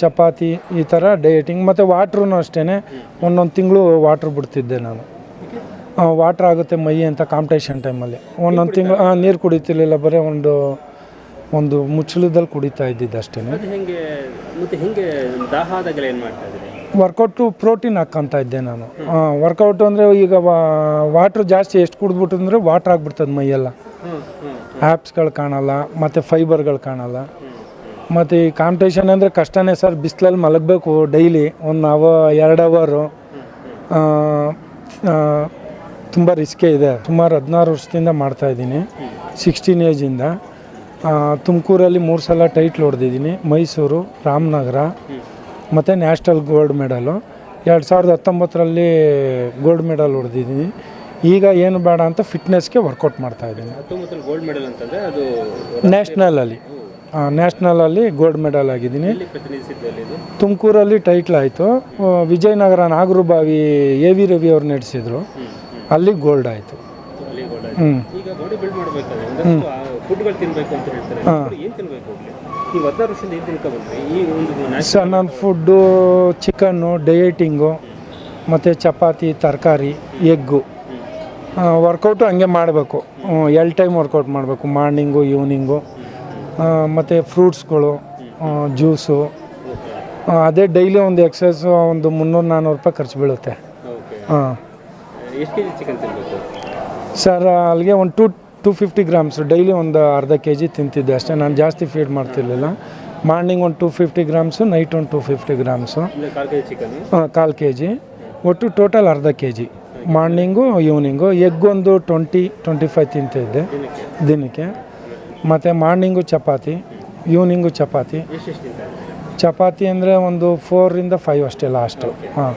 ಚಪಾತಿ ಈ ಥರ ಡಯಟಿಂಗ್ ಮತ್ತು ವಾಟ್ರೂ ಅಷ್ಟೇ ಒಂದೊಂದು ತಿಂಗಳು ವಾಟ್ರ್ ಬಿಡ್ತಿದ್ದೆ ನಾನು. ವಾಟ್ರ್ ಆಗುತ್ತೆ ಮೈ ಅಂತ ಕಾಂಪಿಟೇಷನ್ ಟೈಮಲ್ಲಿ. ಒಂದೊಂದು ತಿಂಗಳು ನೀರು ಕುಡಿತಿರ್ಲಿಲ್ಲ ಬರೀ ಒಂದು ಒಂದು ಮುಚ್ಚಳದಲ್ಲಿ ಕುಡಿತಾ ಇದ್ದಿದ್ದು ಅಷ್ಟೇ ವರ್ಕೌಟು ಪ್ರೋಟೀನ್ ಹಾಕೊತ ಇದ್ದೆ ನಾನು. ವರ್ಕೌಟು ಅಂದರೆ ಈಗ ವಾಟ್ರ್ ಜಾಸ್ತಿ ಎಷ್ಟು ಕುಡಿದ್ಬಿಟ್ಟಂದ್ರೆ ವಾಟ್ರ್ ಆಗ್ಬಿಡ್ತದೆ ಮೈಯೆಲ್ಲ. ಆ್ಯಪ್ಸ್ಗಳು ಕಾಣಲ್ಲ ಮತ್ತು ಫೈಬರ್ಗಳು ಕಾಣಲ್ಲ. ಮತ್ತು ಈ ಕಾಂಪಿಟೇಷನ್ ಅಂದರೆ ಕಷ್ಟನೇ ಸರ್ ಬಿಸಿಲಲ್ಲಿ ಮಲಗಬೇಕು ಡೈಲಿ ಒಂದು ಅವ ಎರಡು ಅವರು ತುಂಬ ರಿಸ್ಕೇ ಇದೆ. ಸುಮಾರು ಹದಿನಾರು ವರ್ಷದಿಂದ ಮಾಡ್ತಾಯಿದ್ದೀನಿ ಸಿಕ್ಸ್ಟೀನ್ ಏಜಿಂದ ತುಮಕೂರಲ್ಲಿ ಮೂರು ಸಲ ಟೈಟ್ಲ್ ಹೊಡೆದಿದ್ದೀನಿ. ಮೈಸೂರು ರಾಮನಗರ ಮತ್ತು ನ್ಯಾಷನಲ್ ಗೋಲ್ಡ್ ಮೆಡಲು ಎರಡು ಸಾವಿರದ ಹತ್ತೊಂಬತ್ತರಲ್ಲಿ ಗೋಲ್ಡ್ ಮೆಡಲ್ ಹೊಡೆದಿದ್ದೀನಿ. ಈಗ ಏನು ಬೇಡ ಅಂತ ಫಿಟ್ನೆಸ್ಗೆ ವರ್ಕೌಟ್ ಮಾಡ್ತಾಯಿದ್ದೀನಿ ನ್ಯಾಷನಲಲ್ಲಿ ನ್ಯಾಷನಲಲ್ಲಿ ಗೋಲ್ಡ್ ಮೆಡಲ್ ಆಗಿದ್ದೀನಿ. ತುಮಕೂರಲ್ಲಿ ಟೈಟ್ಲ್ ಆಯಿತು. ವಿಜಯನಗರ ನಾಗರಬಾವಿ ಎ ವಿ ರವಿ ಅವ್ರು ನಡೆಸಿದ್ರು. ಅಲ್ಲಿ ಗೋಲ್ಡ್ ಆಯಿತು. ಹ್ಞೂ ಸರ್ ನಾನು ಫುಡ್ಡು ಚಿಕನ್ನು ಡಯಟಿಂಗು ಮತ್ತು ಚಪಾತಿ ತರಕಾರಿ ಎಗ್ಗು. ವರ್ಕೌಟು ಹಂಗೆ ಮಾಡಬೇಕು. ಎಲ್ ಟೈಮ್ ವರ್ಕೌಟ್ ಮಾಡಬೇಕು. ಮಾರ್ನಿಂಗು ಈವ್ನಿಂಗು ಮತ್ತು ಫ್ರೂಟ್ಸ್ಗಳು ಜ್ಯೂಸು ಅದೇ ಡೈಲಿ ಒಂದು ಎಕ್ಸೈಸ್ ಒಂದು ಮುನ್ನೂರು ನಾನ್ನೂರು ರೂಪಾಯಿ ಖರ್ಚು ಬೀಳುತ್ತೆ. ಹಾಂ ಸರ್ ಅಲ್ಲಿಗೆ ಒಂದು two two fifty grams daily ಒಂದು ಅರ್ಧ ಕೆ ಜಿ ತಿಂತಿದ್ದೆ ಅಷ್ಟೇ ನಾನು ಜಾಸ್ತಿ ಫೀಡ್ ಮಾಡ್ತಿರ್ಲಿಲ್ಲ. ಮಾರ್ನಿಂಗ್ ಒಂದು ಟೂ ಫಿಫ್ಟಿ ಗ್ರಾಮ್ಸು ನೈಟ್ ಒಂದು ಟೂ ಫಿಫ್ಟಿ ಗ್ರಾಮ್ಸು. ಹಾಂ ಕಾಲು ಕೆ ಜಿ ಒಟ್ಟು ಟೋಟಲ್ ಅರ್ಧ K G morning evening egg ಒಂದು ಟ್ವೆಂಟಿ ಟ್ವೆಂಟಿ ಫೈವ್ ತಿಂತಿದ್ದೆ. ದಿನಕ್ಕೆ. ಮತ್ತು ಮಾರ್ನಿಂಗು ಚಪಾತಿ ಈವ್ನಿಂಗು ಚಪಾತಿ. ಚಪಾತಿ ಅಂದರೆ ಒಂದು ಫೋರಿಂದ ಫೈವ್ ಅಷ್ಟೇ ಲಾಸ್ಟು ಹಾಂ.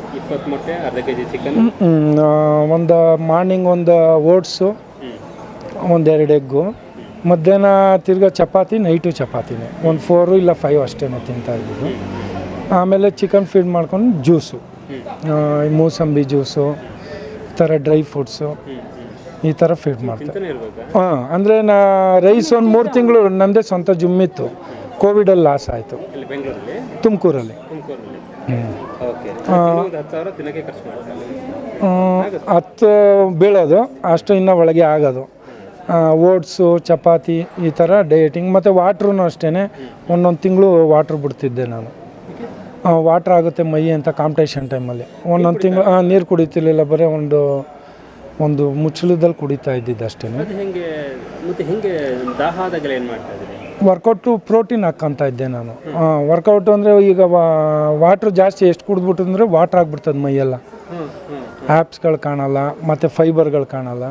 ಒಂದು ಮಾರ್ನಿಂಗ್ ಒಂದು ಓಟ್ಸು ಒಂದೆರಡು ಎಗ್ಗು ಮಧ್ಯಾಹ್ನ ತಿರ್ಗಾ ಚಪಾತಿ ನೈಟು ಚಪಾತಿನೇ. ಒಂದು ಫೋರು ಇಲ್ಲ ಫೈವ್ ಅಷ್ಟೇ ತಿಂತಾ ಇದ್ದಿದ್ದು. ಆಮೇಲೆ ಚಿಕನ್ ಫೀಡ್ ಮಾಡ್ಕೊಂಡು ಜ್ಯೂಸು ಮೂಸಂಬಿ ಜ್ಯೂಸು ಈ ಥರ ಡ್ರೈ ಫ್ರೂಟ್ಸು ಈ ಥರ ಫೀಡ್ ಮಾಡ್ತಾರೆ ಹಾಂ? ಅಂದರೆ ನಾ ರೈಸ್ ಒಂದು ಮೂರು ತಿಂಗಳು ನನ್ನದೇ ಸ್ವಂತ ಜಿಮ್ ಇತ್ತು. ಕೋವಿಡಲ್ಲಿ ಲಾಸ್ ಆಯಿತು. ತುಮಕೂರಲ್ಲಿ. ಹತ್ತು ಬೀಳೋದು ಅಷ್ಟು ಇನ್ನೂ ಒಳಗೆ ಆಗೋದು. ಓಟ್ಸು ಚಪಾತಿ ಈ ಥರ ಡಯಟಿಂಗ್ ಮತ್ತು ವಾಟ್ರೂ ಅಷ್ಟೇ ಒಂದೊಂದು ತಿಂಗಳು ವಾಟ್ರ್ ಬಿಡ್ತಿದ್ದೆ ನಾನು. ವಾಟ್ರ್ ಆಗುತ್ತೆ ಮೈ ಅಂತ ಕಾಂಪಿಟೇಷನ್ ಟೈಮಲ್ಲಿ ಒಂದೊಂದು ತಿಂಗಳು ನೀರು ಕುಡಿತಿರ್ಲಿಲ್ಲ ಬರೀ ಒಂದು ಒಂದು ಮುಚ್ಚಳದಲ್ಲಿ ಕುಡಿತಾ ಇದ್ದಿದ್ದು ಅಷ್ಟೇ ಅದು ಹೆಂಗೆ ಮತ್ತೆ ಹೆಂಗೆ ದಾಹ ಆದಾಗೆಲ್ಲ ಏನು ಮಾಡ್ತಾ ಇದ್ದೀರಿ ವರ್ಕೌಟು ಪ್ರೋಟೀನ್ ಹಾಕ್ಕೊಂತ ಇದ್ದೆ ನಾನು. ವರ್ಕೌಟ್ ಅಂದರೆ ಈಗ ವಾಟ್ರ್ ಜಾಸ್ತಿ ಎಷ್ಟು ಕುಡಿದ್ಬಿಟ್ಟು ಅಂದರೆ ವಾಟ್ರ್ ಆಗ್ಬಿಡ್ತದೆ ಮೈಯೆಲ್ಲ. ಹ್ಞೂ ಹ್ಞೂ ಆ್ಯಪ್ಸ್ಗಳು ಕಾಣಲ್ಲ ಮತ್ತು ಫೈಬರ್ಗಳು ಕಾಣಲ್ಲ.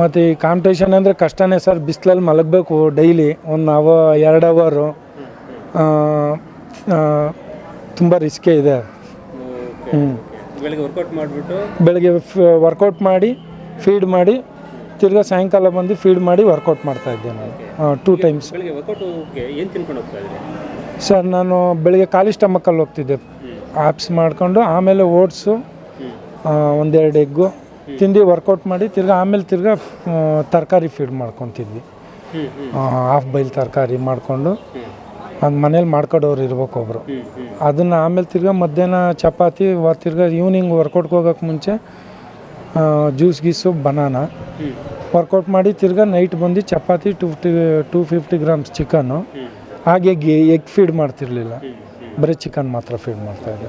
ಮತ್ತು ಈ ಕಾಂಪಿಟೇಷನ್ ಅಂದರೆ ಕಷ್ಟನೇ ಸರ್ ಬಿಸಿಲಲ್ಲಿ ಮಲಗಬೇಕು ಡೈಲಿ ಒಂದು ಅವ ಎರಡು ಅವರು ತುಂಬ ರಿಸ್ಕೇ ಇದೆ. ಓಕೆ. ಬೆಳಗ್ಗೆ ವರ್ಕೌಟ್ ಮಾಡಿಬಿಟ್ಟು ಬೆಳಗ್ಗೆ ವರ್ಕೌಟ್ ಮಾಡಿ ಫೀಡ್ ಮಾಡಿ ತಿರ್ಗಾ ಸಾಯಂಕಾಲ ಬಂದು ಫೀಡ್ ಮಾಡಿ ವರ್ಕೌಟ್ ಮಾಡ್ತಾ ಇದ್ದೆ ನಾನು. ಟೂ ಟೈಮ್ಸ್ ಬೆಳಗ್ಗೆ ವರ್ಕೌಟ್ ಏನು ತಿನ್ಕೊಂಡು ಹೋಗ್ತಾ ಇದ್ದೀರಿ ಸರ್ ನಾನು ಬೆಳಗ್ಗೆ ಖಾಲಿ ಸ್ಟಮಕ್ಕಲ್ಲಿ ಹೋಗ್ತಿದ್ದೆ. ಆ್ಯಪ್ಸ್ ಮಾಡಿಕೊಂಡು ಆಮೇಲೆ ಓಟ್ಸು ಒಂದೆರಡು ಎಗ್ಗು ತಿಂದು ವರ್ಕೌಟ್ ಮಾಡಿ ತಿರ್ಗಾ ಆಮೇಲೆ ತಿರ್ಗಾ ತರಕಾರಿ ಫೀಡ್ ಮಾಡ್ಕೊತಿದ್ವಿ. ಹಾಫ್ ಬೈಲ್ ತರಕಾರಿ ಮಾಡಿಕೊಂಡು ಅದು ಮನೇಲಿ ಮಾಡ್ಕೊಡೋರು ಇರ್ಬೇಕು ಒಬ್ಬರು ಅದನ್ನು ಆಮೇಲೆ ತಿರ್ಗಾ ಮಧ್ಯಾಹ್ನ ಚಪಾತಿ ವ ತಿರ್ಗಾ ಈವ್ನಿಂಗ್ ವರ್ಕೌಟ್ಗೆ ಹೋಗೋಕ್ಕೆ ಮುಂಚೆ ಜ್ಯೂಸ್ ಗೀಸು ಬನಾನ ವರ್ಕೌಟ್ ಮಾಡಿ ತಿರ್ಗಾ ನೈಟ್ ಬಂದು chapati two fifty two fifty grams chicken ಹಾಗೆ ಎಗ್ ಎಗ್ ಫೀಡ್ ಮಾಡ್ತಿರ್ಲಿಲ್ಲ. ಬರೀ ಚಿಕನ್ ಮಾತ್ರ ಫೀಡ್ ಮಾಡ್ತಾ ಇದ್ದೆ.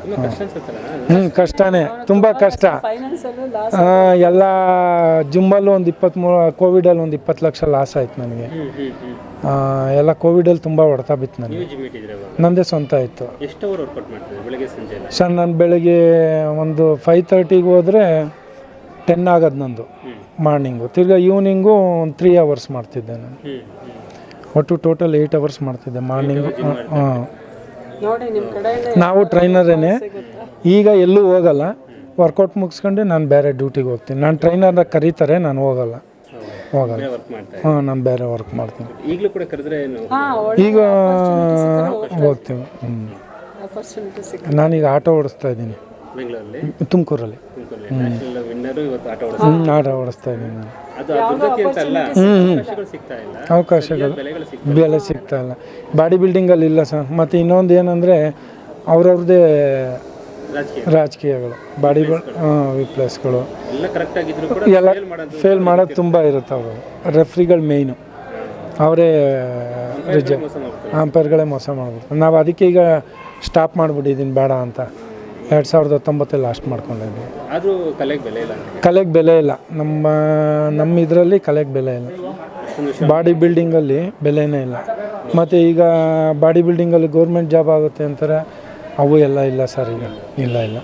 ಹ್ಞೂ ಕಷ್ಟನೇ ತುಂಬ ಕಷ್ಟ. ಎಲ್ಲ ಜುಮ್ಮಲ್ಲೂ ಒಂದು ಇಪ್ಪತ್ತ್ಮೂರು ಕೋವಿಡಲ್ಲಿ ಒಂದು ಇಪ್ಪತ್ತು ಲಕ್ಷ ಲಾಸ್ ಆಯ್ತು ನನಗೆ. ಎಲ್ಲ ಕೋವಿಡಲ್ಲಿ ತುಂಬ ಹೊಡೆತ ಬಿತ್ತು ನನಗೆ. ನನ್ನದೇ ಸ್ವಂತ ಸಂಜೆ ಸರ್ ನಾನು ಬೆಳಗ್ಗೆ ಒಂದು ಫೈವ್ ತರ್ಟಿಗೆ ಹೋದರೆ ಟೆನ್ ಆಗೋದು ನಂದು ಮಾರ್ನಿಂಗು ತಿರ್ಗಾ ಈವ್ನಿಂಗು ಒಂದು ತ್ರೀ ಅವರ್ಸ್ ಮಾಡ್ತಿದ್ದೆ ನಾನು. ಒಟ್ಟು ಟೋಟಲ್ ಏಯ್ಟ್ ಅವರ್ಸ್ ಮಾಡ್ತಿದ್ದೆ ಮಾರ್ನಿಂಗು ಹಾಂ ನಾವು ಟ್ರೈನರೇನೆ. ಈಗ ಎಲ್ಲೂ ಹೋಗಲ್ಲ. ವರ್ಕೌಟ್ ಮುಗಿಸ್ಕೊಂಡು ನಾನು ಬೇರೆ ಡ್ಯೂಟಿಗೆ ಹೋಗ್ತೀನಿ. ನಾನು ಟ್ರೈನರ್ನ ಕರೀತಾರೆ ನಾನು ಹೋಗಲ್ಲ. ಹೋಗಲ್ಲ. ಹಾಂ ನಾನು ಬೇರೆ ವರ್ಕ್ ಮಾಡ್ತೀನಿ. ಈಗಲೂ ಕೂಡ ಕರೆದ್ರೆ ಈಗ ಹೋಗ್ತೀವಿ ಹ್ಞೂ ನಾನೀಗ ಆಟೋ ಓಡಿಸ್ತಾ ಇದ್ದೀನಿ. ಬೆಂಗಳೂರಲ್ಲಿ? ತುಮಕೂರಲ್ಲಿ. ಹ್ಞೂ ಆಟೋ ಓಡಿಸ್ತಾ ಇದ್ದೀನಿ ನಾನು. ಅವಕಾಶಗಳು ಸಿಗ್ತಾ ಇಲ್ಲ. ಅವಕಾಶಗಳು. ಬೆಲೆಗಳು ಸಿಗ್ತಾ ಬೆಲೆ ಸಿಗ್ತಾ ಇಲ್ಲ. ಬಾಡಿ ಬಿಲ್ಡಿಂಗಲ್ಲಿ ಇಲ್ಲ ಸರ್. ಮತ್ತು ಇನ್ನೊಂದು ಏನಂದರೆ ಅವ್ರವ್ರದ್ದೇ ರಾಜಕೀಯ. ರಾಜಕೀಯಗಳು. ಬಾಡಿ ವಿಪ್ಲಸ್ಗಳು ಎಲ್ಲ ಫೇಲ್ ಮಾಡೋದು ತುಂಬ ಇರುತ್ತೆ. ಅವರು ರೆಫ್ರಿಗಳು ಮೇಯ್ನು ಅವರೇ ರಿಜ ಮೋಸ ಮಾಡ್ತಾರೆ. ಅಂಪೈರ್ಗಳೇ ಮೋಸ ಮಾಡ್ಬಿಡ್ತಾರೆ. ನಾವು ಅದಕ್ಕೆ ಈಗ ಸ್ಟಾಪ್ ಮಾಡಿಬಿಟ್ಟಿದ್ದೀನಿ ಬೇಡ ಅಂತ. ಎರಡು ಸಾವಿರದ ಹತ್ತೊಂಬತ್ತಲ್ಲಿ ಲಾಸ್ಟ್ ಮಾಡ್ಕೊಂಡಿದ್ವಿ ಆದರೂ ಕಲೆಗೆ ಬೆಲೆ ಇಲ್ಲ ಕಲೆಗೆ ಬೆಲೆ ಇಲ್ಲ. ನಮ್ಮ ನಮ್ಮ ಇದರಲ್ಲಿ ಕಲೆಗೆ ಬೆಲೆ ಇಲ್ಲ. ಬಾಡಿ ಬಿಲ್ಡಿಂಗಲ್ಲಿ ಬೆಲೆನೇ ಇಲ್ಲ. ಮತ್ತು ಈಗ ಬಾಡಿ ಬಿಲ್ಡಿಂಗಲ್ಲಿ ಗೌರ್ಮೆಂಟ್ ಜಾಬ್ ಆಗುತ್ತೆ ಅಂತಾರೆ ಅವು ಎಲ್ಲ ಇಲ್ಲ ಸರ್ ಈಗ. ಇಲ್ಲ ಇಲ್ಲ.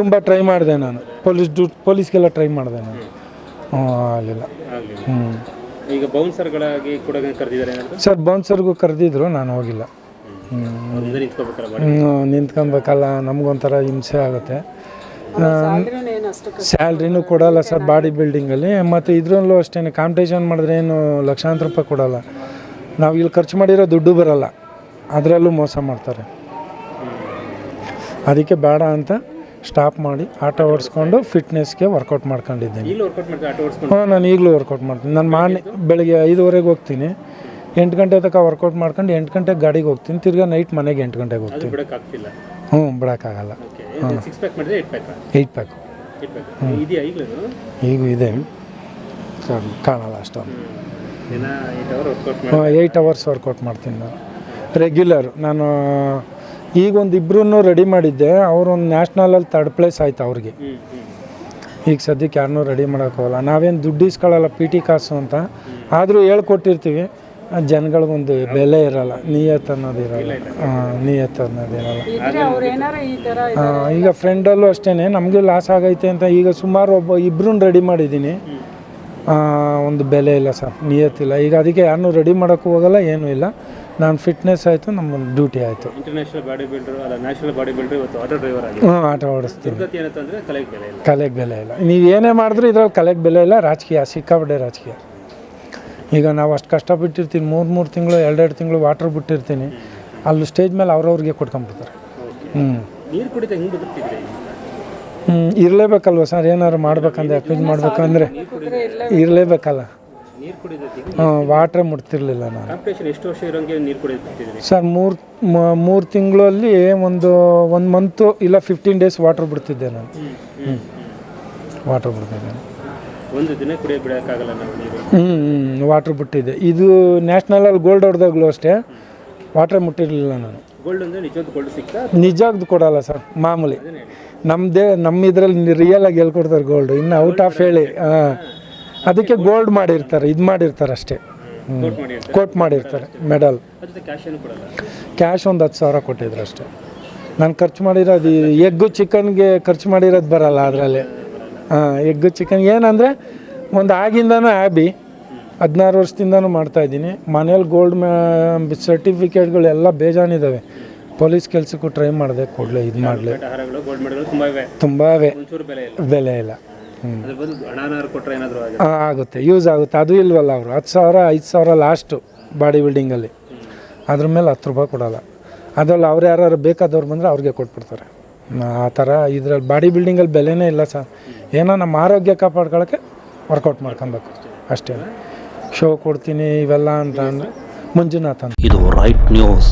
ತುಂಬ ಟ್ರೈ ಮಾಡಿದೆ ನಾನು. ಪೊಲೀಸ್ ಡ್ಯೂ ಪೊಲೀಸ್ಗೆಲ್ಲ ಟ್ರೈ ಮಾಡಿದೆ ನಾನು. ಹ್ಞೂ ಆಗಲಿಲ್ಲ. ಹ್ಞೂ ಈಗ ಬೌನ್ಸರ್ಗಳಾಗಿ ಕೂಡ ಕರೆದಿದ್ದಾರೆ ಸರ್ ಬೌನ್ಸರ್ಗೂ ಕರೆದಿದ್ರು ನಾನು ಹೋಗಿಲ್ಲ. ನಿಂತ್ಕೋಬೇಕಲ್ಲ ನಮಗೊಂಥರ ಹಿಂಸೆ ಆಗುತ್ತೆ. ಸ್ಯಾಲ್ರಿನೂ ಕೊಡೋಲ್ಲ ಅಷ್ಟು ಸ್ಯಾಲ್ರಿನೂ ಕೊಡಲ್ಲ ಸರ್ ಬಾಡಿ ಬಿಲ್ಡಿಂಗಲ್ಲಿ ಮತ್ತು ಇದರಲ್ಲೂ ಅಷ್ಟೇ ಕಾಂಪಿಟೇಷನ್ ಮಾಡಿದ್ರೆ ಏನು ಲಕ್ಷಾಂತರ ರೂಪಾಯಿ ಕೊಡೋಲ್ಲ. ನಾವು ಇಲ್ಲಿ ಖರ್ಚು ಮಾಡಿರೋ ದುಡ್ಡು ಬರೋಲ್ಲ. ಅದರಲ್ಲೂ ಮೋಸ ಮಾಡ್ತಾರೆ. ಅದಕ್ಕೆ ಬೇಡ ಅಂತ ಸ್ಟಾಪ್ ಮಾಡಿ ಆಟ ಓಡಿಸ್ಕೊಂಡು ಫಿಟ್ನೆಸ್ಗೆ ವರ್ಕೌಟ್ ಮಾಡ್ಕೊಂಡಿದ್ದೀನಿ. ಹಾಂ ನಾನು ಈಗಲೂ ವರ್ಕೌಟ್ ಮಾಡ್ತೀನಿ. ನಾನು ಮಾರ್ನಿಂಗ್ ಬೆಳಗ್ಗೆ ಐದುವರೆಗೆ ಹೋಗ್ತೀನಿ. ಎಂಟು ಗಂಟೆ ತನಕ ವರ್ಕೌಟ್ ಮಾಡ್ಕೊಂಡು ಎಂಟು ಗಂಟೆಗೆ ಗಾಡಿಗೆ ಹೋಗ್ತೀನಿ. ತಿರ್ಗಾ ನೈಟ್ ಮನೆಗೆ ಎಂಟು ಗಂಟೆಗೆ ಹೋಗ್ತೀನಿ. ಬಿಡೋಕ್ಕಾಗ್ತಿಲ್ಲ? ಹ್ಞೂ ಬಿಡೋಕ್ಕಾಗಲ್ಲ. ಓಕೆ ಸಿಕ್ಸ್ ಪ್ಯಾಕ್ ಮಾಡಿದ್ರೆ ಏಟ್ ಪ್ಯಾಕ್ ಏಯ್ಟ್ ಪ್ಯಾಕು ಈಗ ಇದೆಯಾ ಈಗಲೂ ಈಗೂ ಇದೆ. ಕಾಣಲ್ಲ ಅಷ್ಟೊಂದು. ಏಯ್ಟ್ ಅವರ್ಸ್ ವರ್ಕೌಟ್ ಮಾಡ್ತೀನಿ ನಾನು. ರೆಗ್ಯುಲರ್ ನಾನು ಈಗ ಒಂದು ಇಬ್ಬರೂ ರೆಡಿ ಮಾಡಿದ್ದೆ. ಅವರು ಒಂದು ನ್ಯಾಷನಲಲ್ಲಿ ತರ್ಡ್ ಪ್ಲೇಸ್ ಆಯ್ತು ಅವ್ರಿಗೆ. ಈಗ ಸದ್ಯಕ್ಕೆ ಯಾರನ್ನೂ ರೆಡಿ ಮಾಡೋಕ್ಕೋಗಲ್ಲ ನಾವೇನು ದುಡ್ಡು ಇಸ್ಕೊಳ್ಳಲ್ಲ ಪಿ ಟಿ ಕಾಸು ಅಂತ. ಆದರೂ ಹೇಳ್ಕೊಟ್ಟಿರ್ತೀವಿ. ಜನಗಳಿಗೊಂದು ಬೆಲೆ ಇರಲ್ಲ ನಿಯತ್ ಅನ್ನೋದು ಇರಲ್ಲ. ಹಾಂ ನಿಯತ್ ಅನ್ನೋದು ಇರಲ್ಲ. ಇದ್ರೆ ಏನಾರ ಈ ತರ ಆ, ಈಗ ಫ್ರೆಂಡಲ್ಲೂ ಅಷ್ಟೇ ನಮಗೆ ಲಾಸ್ ಆಗೈತೆ ಅಂತ ಈಗ ಸುಮಾರು ಒಬ್ಬ ಇಬ್ಬರನ್ನ ರೆಡಿ ಮಾಡಿದ್ದೀನಿ. ಒಂದು ಬೆಲೆ ಇಲ್ಲ ಸರ್ ನಿಯತ್ತಿಲ್ಲ ಈಗ ಅದಕ್ಕೆ ಯಾರನ್ನೂ ರೆಡಿ ಮಾಡೋಕ್ಕೂ ಹೋಗಲ್ಲ ಏನೂ ಇಲ್ಲ. ನಾನು ಫಿಟ್ನೆಸ್ ಆಯಿತು ನಮ್ಮ ಡ್ಯೂಟಿ ಆಯಿತು. ಇಂಟರ್ನ್ಯಾಷನಲ್ ಬಾಡಿ ಬಿಲ್ಡರ್ ಅಲ್ಲ ನ್ಯಾಷನಲ್ ಬಾಡಿ ಬಿಲ್ಡರ್ ಇವತ್ತು ಆಟೋ ಡ್ರೈವರ್ ಆಗಿ ಹ್ಞೂ ಆಟ ಓಡಿಸ್ತೀನಿ ದುರ್ಗತಿ ಏನಂತಂದ್ರೆ ಕಲೆಗೆ ಬೆಲೆ ಇಲ್ಲ. ಕಲೆಗೆ ಬೆಲೆ ಇಲ್ಲ. ನೀವು ಏನೇ ಮಾಡಿದ್ರೂ ಇದ್ರಲ್ಲಿ ಕಲೆಗೆ ಬೆಲೆ ಇಲ್ಲ ರಾಜಕೀಯ ಸಿಕ್ಕಾಪಟ್ಟೆ ರಾಜಕೀಯ. ಈಗ ನಾವು ಅಷ್ಟು ಕಷ್ಟಪಟ್ಟಿರ್ತೀನಿ ಮೂರು ಮೂರು ತಿಂಗಳು ಎರಡೆರಡು ತಿಂಗಳು ವಾಟ್ರ್ ಬಿಟ್ಟಿರ್ತೀನಿ. ಅಲ್ಲಿ ಸ್ಟೇಜ್ ಮೇಲೆ ಅವ್ರವ್ರಿಗೆ ಕೊಟ್ಕೊಂಡ್ಬಿಡ್ತಾರೆ ಹ್ಞೂ ಇರಲೇಬೇಕಲ್ವ ಸರ್? ಏನಾದ್ರು ಮಾಡ್ಬೇಕಂದ್ರೆ ಯಾಕೆ ಮಾಡ್ಬೇಕಂದ್ರೆ. ಇರಲೇಬೇಕಲ್ಲ. ಹಾಂ ವಾಟ್ರೇ ಮುಟ್ತಿರ್ಲಿಲ್ಲ ನಾನು. ಸರ್ ಮೂರು ಮೂರು ತಿಂಗಳಲ್ಲಿ ಒಂದು ಒಂದು ಮಂತು ಇಲ್ಲ ಫಿಫ್ಟೀನ್ ಡೇಸ್ ವಾಟ್ರ್ ಬಿಡ್ತಿದ್ದೆ ನಾನು. ಹ್ಞೂ ವಾಟ್ರ್ ಬಿಡ್ತಿದ್ದೆ ಒಂದು ದಿನ ಕುಡಿಯೋದು ಬಿಡೋಕ್ಕಾಗಲ್ಲ ನಾವು ನೀರು. ಹ್ಞೂ ವಾಟ್ರ್ ಬಿಟ್ಟಿದೆ ಇದು ನ್ಯಾಷನಲಲ್ಲಿ ಗೋಲ್ಡ್ ಹೊಡೆದಾಗಲೂ ಅಷ್ಟೇ. ವಾಟ್ರೇ ಮುಟ್ಟಿರಲಿಲ್ಲ ನಾನು. ಗೋಲ್ಡ್ ಅಂದ್ರೆ ನಿಜವಾದ ಗೋಲ್ಡ್ ನಿಜಾಗ್ದು ಕೊಡಲ್ಲ ಸರ್ ಮಾಮೂಲಿ. ನಮ್ಮದೇ ನಮ್ಮ ಇದರಲ್ಲಿ ರಿಯಲ್ ಆಗಿ ಹೇಳ್ಕೊಡ್ತಾರೆ ಗೋಲ್ಡ್ ಇನ್ನು ಔಟ್ ಆಫ್ ಹೇಳಿ ಹಾಂ ಅದಕ್ಕೆ ಗೋಲ್ಡ್ ಮಾಡಿರ್ತಾರೆ ಇದು ಮಾಡಿರ್ತಾರೆ ಅಷ್ಟೇ. ಕೋಟ್ ಮಾಡಿರ್ತಾರೆ. ಮೆಡಲ್ ಕ್ಯಾಶ್ ಒಂದು ಹತ್ತು ಸಾವಿರ ಕೊಟ್ಟಿದ್ರು ಅಷ್ಟೇ. ನಾನು ಖರ್ಚು ಮಾಡಿರೋದು ಈ ಎಗ್ಗು ಚಿಕನ್ಗೆ ಖರ್ಚು ಮಾಡಿರೋದು ಬರಲ್ಲ ಅದರಲ್ಲಿ. ಹಾಂ ಎಗ್ ಚಿಕನ್ ಏನಂದರೆ ಒಂದು ಆಗಿಂದನೂ ಆ್ಯಬಿ ಹದಿನಾರು ವರ್ಷದಿಂದನೂ ಮಾಡ್ತಾಯಿದ್ದೀನಿ ಮನೇಲಿ ಗೋಲ್ಡ್ ಮ್ಯಾ ಸರ್ಟಿಫಿಕೇಟ್ಗಳು ಎಲ್ಲ ಬೇಜಾನಿದ್ದಾವೆ ಪೊಲೀಸ್ ಕೆಲಸಕ್ಕೂ ಟ್ರೈ ಮಾಡಿದೆ ಕೊಡಲೇ ಇದು ಮಾಡಲಿ. ತುಂಬ ಬೆಲೆ ಇಲ್ಲ. ಹ್ಞೂ ಆಗುತ್ತೆ? ಯೂಸ್ ಆಗುತ್ತೆ. ಅದು ಇಲ್ವಲ್ಲ ಅವರು. ಹತ್ತು ಸಾವಿರ ಐದು ಸಾವಿರ ಲಾಸ್ಟು ಬಾಡಿ ಬಿಲ್ಡಿಂಗಲ್ಲಿ ಅದ್ರ ಮೇಲೆ ಹತ್ತು ರೂಪಾಯಿ ಕೊಡೋಲ್ಲ. ಅದರಲ್ಲಿ ಅವ್ರು ಯಾರು ಬೇಕಾದವ್ರು ಬಂದರೆ ಅವ್ರಿಗೆ ಕೊಟ್ಬಿಡ್ತಾರೆ. ಆ ಥರ ಇದ್ರಲ್ಲಿ ಬಾಡಿ ಬಿಲ್ಡಿಂಗಲ್ಲಿ ಬೆಲೆನೇ ಇಲ್ಲ ಸರ್. ಏನೋ ನಮ್ಮ ಆರೋಗ್ಯ ಕಾಪಾಡ್ಕೊಳ್ಳೋಕ್ಕೆ ವರ್ಕೌಟ್ ಮಾಡ್ಕೊಬೇಕು. ಅಷ್ಟೇ. ಶೋ ಕೊಡ್ತೀನಿ ಇವೆಲ್ಲ ಅಂತ ಅಂದರೆ ಮಂಜುನಾಥ್ ಇದು ರೈಟ್ ನ್ಯೂಸ್